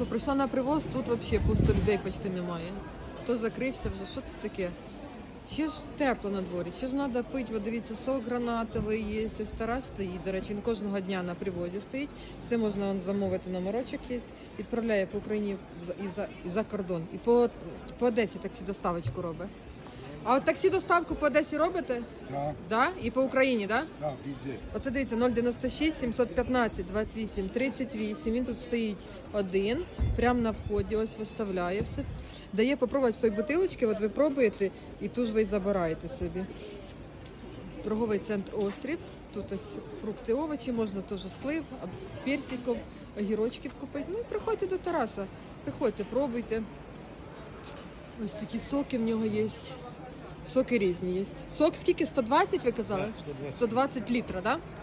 що, прийшла на привоз, тут взагалі пусто людей почти немає. Хто закрився вже, що це таке? Ще ж тепло на дворі, ще ж треба пити, от дивіться, сок гранатовий є, ось стара стоїть, до речі, він кожного дня на привозі стоїть. Все можна замовити, номерочок є, відправляє по Україні і за, і за кордон. І по, по Одесі таксі доставочку робить. А от таксі доставку по Одесі робите? Да, Да? І по Україні, так? Да? да, везде. Оце дивіться 096 715 28 38. Він тут стоїть один, прямо на вході, ось виставляє все. Дає попробувати з тої бутилочки, от ви пробуєте і ту ж ви й забираєте собі. Торговий центр Острів. Тут ось фрукти, овочі, можна теж слив, персиків, огірочків купити. Ну, приходьте до Тараса, приходьте, пробуйте. Ось такі соки в нього є. Соки різні є. Сок скільки? 120 ви казали? Да, 120. 120 літра, так? Да?